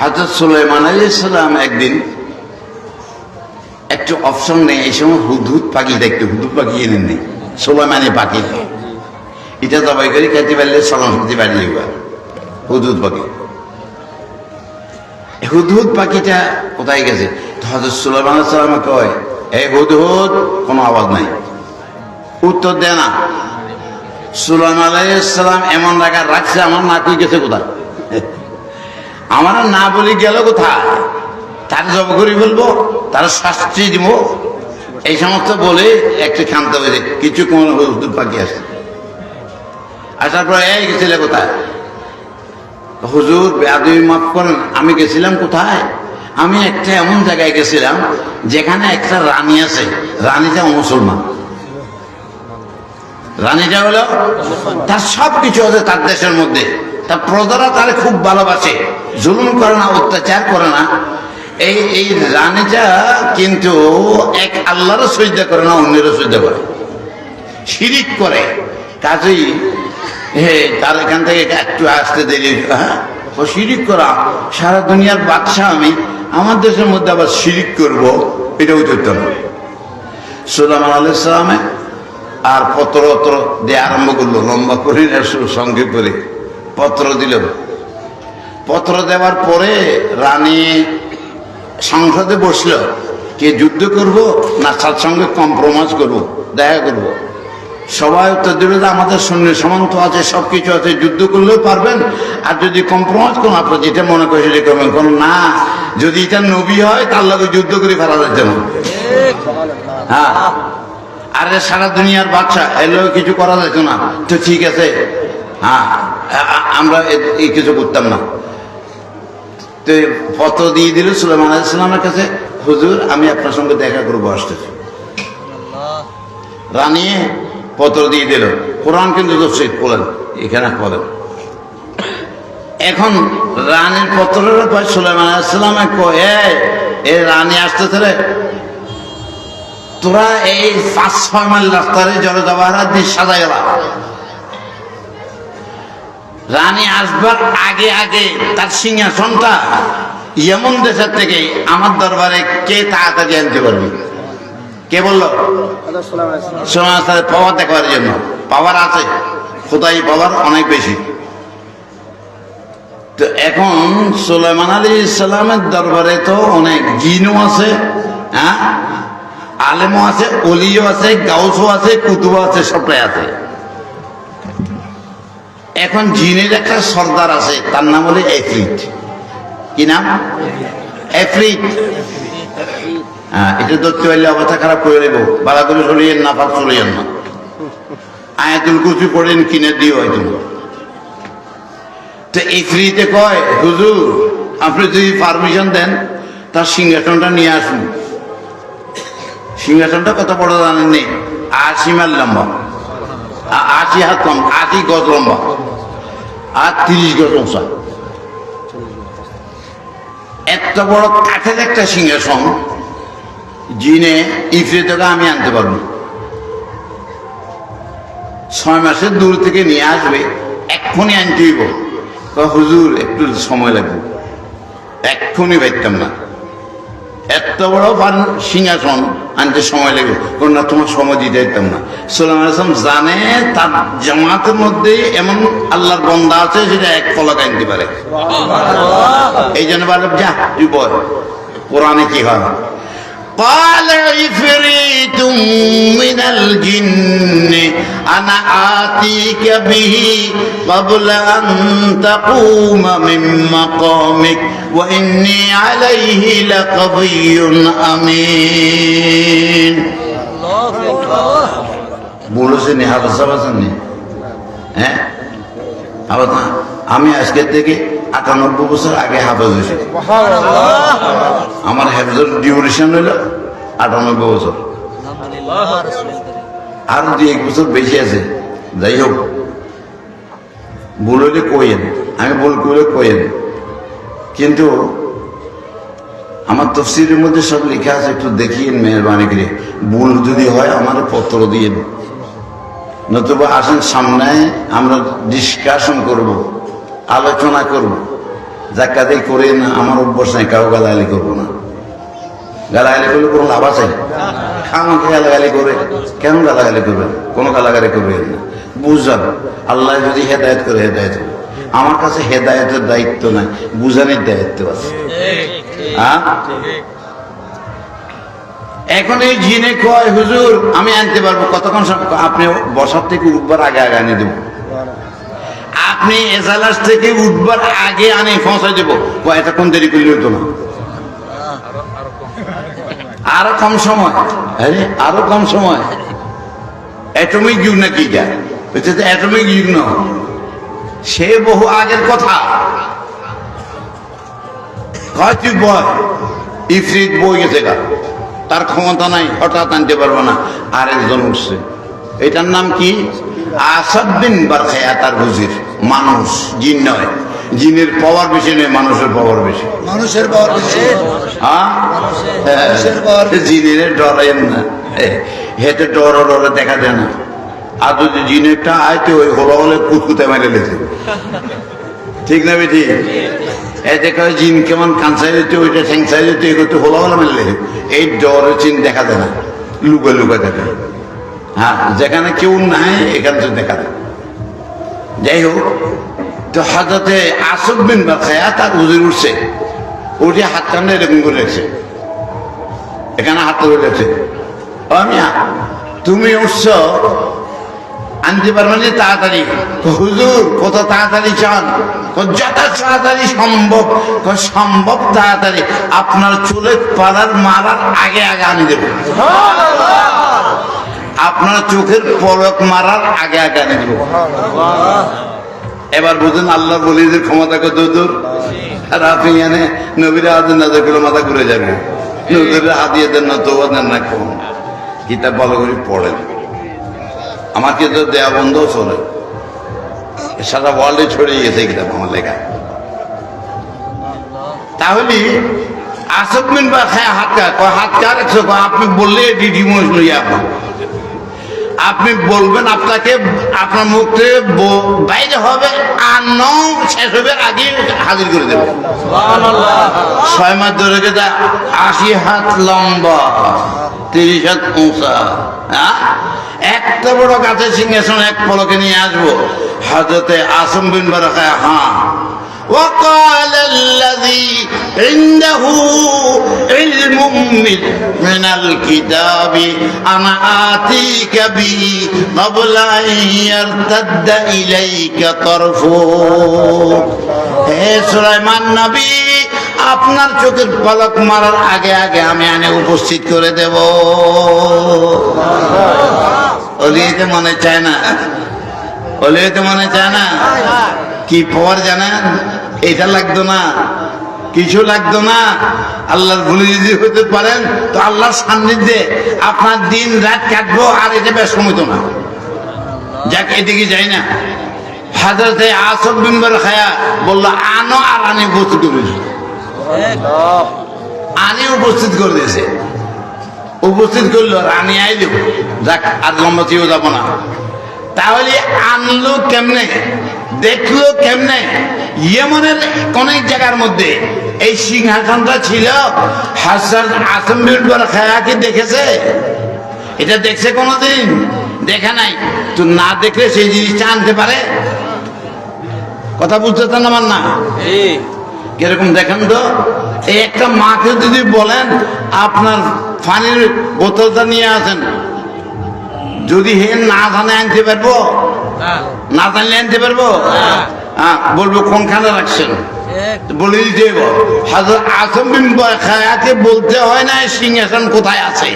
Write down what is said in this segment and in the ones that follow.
হাজরত সুলাইমান আলাইসাল্লাম একদিন একটু অপশন নেই, এই সময় হুদহুদ পাখি দেখতে হুদুদ পাখি এনে নেই সুলাইমানি পাখি। এটা জবাই করে, খেতে পারলে সালাম খেতে পারলে হুদহুদ পাখি। এই হুদহুদ পাখিটা কোথায় গেছে? তো হজরত সুলাইমান সাল্লামে কয় এই হুদহুদ, কোনো আওয়াজ নাই। উত্তর দেয় না। সুলাইমান আলাইসাল্লাম এমন রাখা রাখছে, আমার নাকি গেছে কোথায়? আমার না বলি গেল কোথায়? তার জব করে ফেলব, তার শাস্তি দিব। এই সমস্ত বলে একটু ক্ষান্ত হয়েছে কিছু কোন হুজুর পাখি আসে আসার পর এই গেছিলে কোথায়? হুজুর বেআবি মাফ করেন, আমি গেছিলাম কোথায়? আমি একটা এমন জায়গায় গেছিলাম যেখানে একটা রানী আছে। রানীটা মুসলমান। রানীটা হলো তার সব কিছু আছে তার দেশের মধ্যে। তার প্রজারা তার খুব ভালোবাসে। জুলুম করে না, অত্যাচার করে না। এই এই রানীটা কিন্তু এক আল্লাহরও সজ্জা করে না, অন্যেরও সজ্জা করে। শিরিক করে। কাজেই হে, তার এখান থেকে একটু আসতে দেরি হ্যাঁ? ও শিরিক করা, সারা দুনিয়ার বাদশাহ আমি, আমার দেশের মধ্যে আবার শিরিক করব এটা উচিত না সুলাইমান আলাইসালামে আর পত্র পত্র দিয়ে আরম্ভ করল, লম্বা করে না, সঙ্গে করে। পত্র দিল। পত্র দেওয়ার পরে রানী সংসদে বসল কে যুদ্ধ করব না তার সঙ্গে কম্প্রোমাইজ করব, দেখা করব। সবাই উত্তর যে আমাদের সৈন্য সমান্ত আছে সব কিছু আছে, যুদ্ধ করলেও পারবেন। আর যদি কম্প্রোমাইজ করুন, আপনার যেটা মনে করে সেটা করবেন। কোন না, যদি এটা নবী হয়, তার লগে যুদ্ধ করে ফেলা যাচ্ছে না। হ্যাঁ। আরে সারা দুনিয়ার বাচ্চা এলো কিছু করা যেত না। তো ঠিক আছে। হ্যাঁ আমরা এই কিছু করতাম না। তো পত্র দিয়ে দিল সুলেমান আলাইসালামের কাছে হুজুর আমি আপনার সঙ্গে দেখা করব আসতেছি। রানী পত্র দিয়ে দিল কোরআন কিন্তু দোষিত বলেন এখানে বলেন। এখন রানীর পত্রের পর সুলেমান আলাইসালামে কয় "এই, এই রানী আসতেছে রে। তোরা এই পাঁচ ছয় মাইল রাস্তারে জল জবাহার দিয়ে সাজা গেলা রানী আসবার আগে আগে তার সিংহাসনটা এমন দেশের থেকে আমার দরবারে কে তাড়াতাড়ি আনতে পারবে? কে বলল? পাওয়ার দেখার জন্য। পাওয়ার আছে। খোদাই পাওয়ার অনেক বেশি। তো এখন সুলাইমান আলী ইসলামের দরবারে তো অনেক জিনও আছে হ্যাঁ? আলেমও আছে অলিও আছে, গাউসও আছে, কুতুবও আছে, সবটাই আছে। এখন জিনের একটা সর্দার আছে, তার নাম হলো এফরিট কি নাম? এফ্রিট হ্যাঁ এটা ধরতে পারলে অবস্থা খারাপ করে দেবো বালা করে চলিয়েন না পাক চলিয়েন না। আয়াতুল কুচু পড়েন, কিনে দিও হয়তো। তো এই ফ্রিতে কয়, হুজুর, আপনি যদি পারমিশন দেন, তার সিংহাসনটা নিয়ে আসুন। সিংহাসনটা কত বড় জানেননি আশি মাইল লম্বা। আশি হাত লম্বা, আশি গজ লম্বা। আর তিরিশ গজ উঁচা এত বড় কাঠের একটা সিংহাসন জিনে ইফরিতকে আমি আনতে পারব। ছয় মাসের দূর থেকে নিয়ে আসবে এক্ষুনি আনতে হইব। কয়, হুজুর একটু সময় লাগবে। এক্ষুনি পাইতাম না। এত বড় পান- সিংহাসন আনতে সময় লাগবে কোন না তোমার সময় দিতে দিতাম না। সোলাম আসলাম জানে তার জামাতের মধ্যে এমন আল্লাহর বন্দা আছে সেটা এক ফলক আনতে পারে। এই জন্য বলে যা তুই বল কোরআনে কি হয়? قال عفريت من الجن أنا آتيك به قبل أن تقوم من مقامك وإني عليه لقوي أمين বলেছেন হাফেজ সাহেব আছেননি হ্যাঁ আবার না, আমি আজকে থেকে আটানব্বই বছর আগে হাফেজ হয়েছি আমার হেফজের ডিউরেশন হইল আটানব্বই বছর। আরও দুই এক বছর বেশি আছে। যাই হোক ভুল হইলে কইেন আমি ভুল করলে কইেন কিন্তু আমার তফসিলের মধ্যে সব লেখা আছে একটু দেখিয়েন মেহরবানি করে। ভুল যদি হয় আমার পত্র দিয়েন নতুবা আসেন সামনে আমরা ডিসকাশন করব। আলোচনা করব। জাকাতি করে না, আমার অভ্যাস নাই কাউ গালাগালি করব না। গালাগালি করলে কোনো লাভ আছে। খামাকে গালাগালি করে, কেন গালাগালি করবেন? কোনো গালাগালি করবেন না। বুঝান, আল্লাহ যদি হেদায়ত করে, হেদায়ত। আমার কাছে হেদায়তের দায়িত্ব নাই, বুঝানোর দায়িত্ব আছে। এখন এই জিনে কয় হুজুর, আমি আনতে পারব। কতক্ষণ আপনি বসার থেকে উঠবার আগে আগে আনে দেবো। আপনি এজালাস থেকে উঠবার আগে আনে পৌঁছাই দেবো। এতক্ষণ দেরি করলে হতো না? আরও কম সময়। আরে আরও কম সময়। অ্যাটমিক যুগ এটা? এটা তো অ্যাটমিক যুগ না। সে বহু আগের কথা। তুই বয় ইফরিত বই গেছে গা। তার ক্ষমতা নাই, হঠাৎ আনতে পারব না। আরেকজন উঠছে। এটার নাম কি? আসাদ্দিন বারখায়া তার বুঝির মানুষ জিন নয়। জিনের পাওয়ার বেশি নয় মানুষের পাওয়ার বেশি। মানুষের পাওয়ার বেশি হ্যাঁ? জিনের ডরাইন না। হেতে ডর ডরে দেখা যায় না। আর যদি জিনেরটা আইতে ওই হলো হলে কুতকুতে মেরে লেছে। ঠিক না বেটি? এতে কয় জিন কেমন কাঁচাই যেতে ওইটা ঠ্যাংসাই যেতে এগুলো হলো হলো মেরে লেছে। এই ডরের চিন দেখা যায় না। লুকা লুকা দেখা হ্যাঁ যেখানে কেউ নাই এখান থেকে দেখা যায়। যাই হোক তো হাজতে আসব বিন বা খায়া তার উজির উঠছে। উঠে হাত কামড়ে এরকম করে রেখেছে। এখানে হাত ধরে রেখেছে। অমিয়া তুমি উঠছ। আনতে পারবেন যে তাড়াতাড়ি। হুজুর, কত তাড়াতাড়ি চান। যত তাড়াতাড়ি সম্ভব সম্ভব তাড়াতাড়ি। আপনার চুলে পাড়ার মারার আগে আগে আনি দেব। আপনার চোখের পলক মারার আগে আগে দেব। এবার বুঝুন আল্লাহ বলিদের ক্ষমতা কত দূর? আর আপনি এনে নবীরা আদেন না দেখলে মাথা ঘুরে যাবে। নবীরা হাতিয়ে দেন না তো দেন না কম কিতাব ভালো করে পড়েন। আমাকে তো দেয়া বন্ধ চলে। সারা ওয়ার্ল্ডে ছড়িয়ে গেছে কিতাব আমার লেখা। তাহলে আসবেন বা খায় হাত কা কয় হাত কার? আপনি বললে ডিডি মহিষ লইয়া আপনি আপনি বলবেন আপনাকে আপনার মুখ থেকে বাইরে হবে আর ন শেষ হবে আগে হাজির করে দেবে। ছয় মাস ধরে গেছে আশি হাত লম্বা তিরিশ হাত উঁচা হ্যাঁ? একটা বড় গাছের সিংহাসন এক পলকে নিয়ে আসব। হাজতে আসম বিন বারাকায় হ্যাঁ। وقال الذي عنده علم من- من الكتاب أنا آتيك به قبل أن يرتد إليك طرفك হে সুলাইমান নবী আপনার চোখের পলক মারার আগে আগে আমি আনে উপস্থিত করে দেব অলিয়েতে মনে চায় না অলিয়েতে মনে চায় না কি পাওয়ার জানেন? এটা লাগতো না। কিছু লাগতো না। আল্লাহর ভুলে যদি হতে পারেন, তো আল্লাহর সান্নিধ্যে আপনার দিন রাত কাটবো আর এটা বেশ সময় না। যাক, এদিকে যাই না। হাজরতে আসব বিম্বর খায়া বলল, আনো আর আনি উপস্থিত করে দিয়েছে। আনি উপস্থিত করে দিয়েছে। উপস্থিত করল, রানী আইলো যাক, আর লম্বাতিও যাব না। তাহলে আনলো কেমনে? দেখল কেমনে? ইয়েমনের অনেক জায়গার মধ্যে এই সিংহাসনটা ছিল। হাসান আসম খায়াকে দেখেছে? এটা দেখছে কোনোদিন? দেখে নাই। তো না দেখলে সেই জিনিসটা আনতে পারে? কথা বুঝতেছেন আমার না? কীরকম দেখেন তো? এই একটা মাকে যদি বলেন আপনার পানির বোতলটা নিয়ে আসেন। যদি হে না জানে আনতে পারব না জানলে আনতে পারব? হ্যাঁ। বলব কোনখানে রাখছেন? বলে দিতে হাজার আসম বিন খায়াকে বলতে হয় না সিংহাসন কোথায় আছে?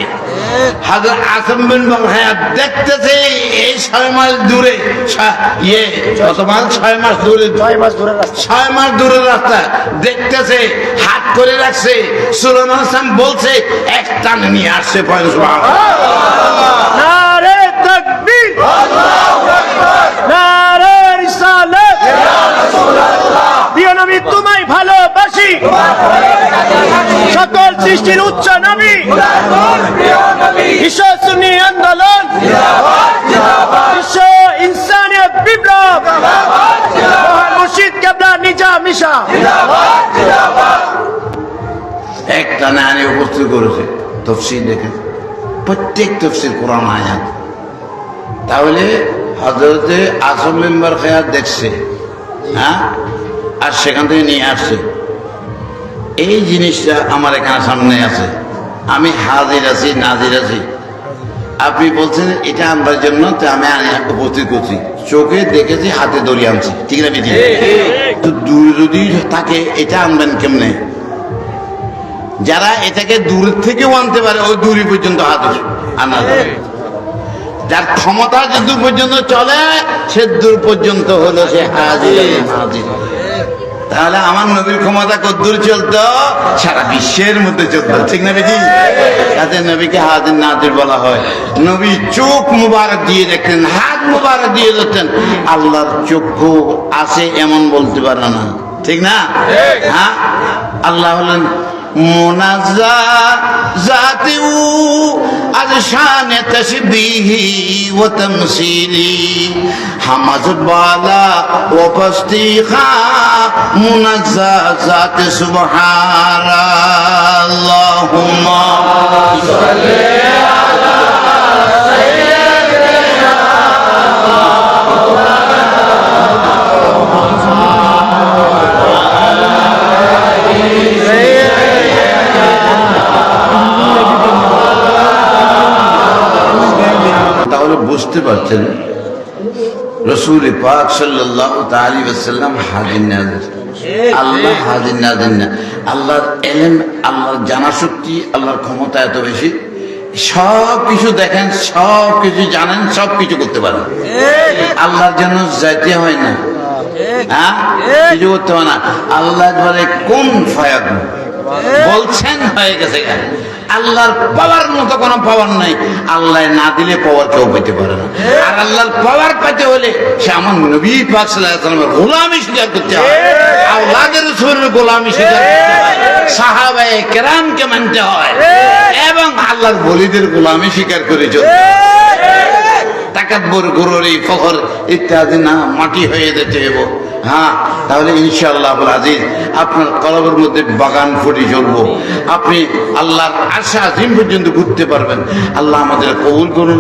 হাজার আসম বিন খায়া দেখতেছে এই ছয় মাস দূরে ইয়ে কত মাস ছয় মাস দূরে ছয় মাস রাস্তা। ছয় মাস দূরের রাস্তা দেখতেছে হাত করে রাখছে সুলেমান ইসলাম বলছে এক টানে নিয়ে আসছে পয়েন্ট নারে তাকবীর নারে রিসালাত প্রিয় নবী তোমায় ভালোবাসি। সকল সৃষ্টির উচ্চ নবী বিশ্ব সুন্নি আন্দোলন। বিশ্ব ইনসানিয়ত বিপ্লব। মুর্শিদ কেবলা নিজাম মিশা। একটা নানি উপস্থিত করেছে, তফসিল দেখেন প্রত্যেক তফসিল কোরআন আয়াত। তাহলে হজরতে আসম মেম্বার খেয়ার দেখছে। হ্যাঁ? আর সেখান থেকে নিয়ে আসছে। এই জিনিসটা আমার এখানে সামনে আছে। আমি হাজির আছি নাজির আছি। আপনি বলছেন এটা আনবার জন্য তো আমি উপস্থিত করছি। চোখে দেখেছি হাতে দড়ি আনছি। ঠিক না বিধি? তো দূর যদি থাকে এটা আনবেন কেমনে? যারা এটাকে দূর থেকেও আনতে পারে ওই দূরি পর্যন্ত হাত আনা যাবে যার ক্ষমতা যে দূর পর্যন্ত চলে সে দূর পর্যন্ত হলো সে হাজির। হাজির তাহলে আমার নবীর ক্ষমতা কদ্দূর চলতো? সারা বিশ্বের মধ্যে চলতো ঠিক না বেজি তাতে নবীকে হাজির নাজির বলা হয়। নবী চোখ মুবারক দিয়ে দেখতেন হাত মুবারক দিয়ে দেখতেন আল্লাহর চক্ষু আছে এমন বলতে পারে না ঠিক না? হ্যাঁ? আল্লাহ হলেন منزاته از شان تشبیه و تمثیلی ہم از بالا و پستی خواہ منزا ذات سبحان اللہم صلی علی سیدنا তাহলে বুঝতে পারছেন, রসুল পাক ওসাল্লাম হাজির নাজির আল্লাহ হাজির নাজির না। আল্লাহর এলেম, আল্লাহর জানা শক্তি, আল্লাহর ক্ষমতা এত বেশি। সব কিছু দেখেন, সব কিছু জানেন, সব কিছু করতে পারেন। আল্লাহর জন্য যাইতে হয় না। হ্যাঁ? কিছু করতে হয় না। আল্লাহ একবারে কোন ফায়াক বলছেন, হয়ে গেছে আল্লাহর পাওয়ার মতো কোনো পাওয়ার নাই। আল্লাহ না দিলে পাওয়ার কেউ পেতে পারে না। আর আল্লাহর পাওয়ার পেতে হলে সে আমার নবী পাক গোলামি স্বীকার করতে হয়। গোলামি স্বীকার করতে হয়। কেরামকে মানতে হয়। এবং আল্লাহর বলিদের গোলামি স্বীকার করে চলতে গুরুরি ফখর ইত্যাদি না, মাটি হয়ে যেতে হবে হ্যাঁ তাহলে ইনশাআল্লাহ আবুল আজিজ, আপনার কলবের মধ্যে বাগান ফুটি চলব। আপনি আল্লাহর আশা আজিম পর্যন্ত ঘুরতে পারবেন। আল্লাহ আমাদের কবুল করুন।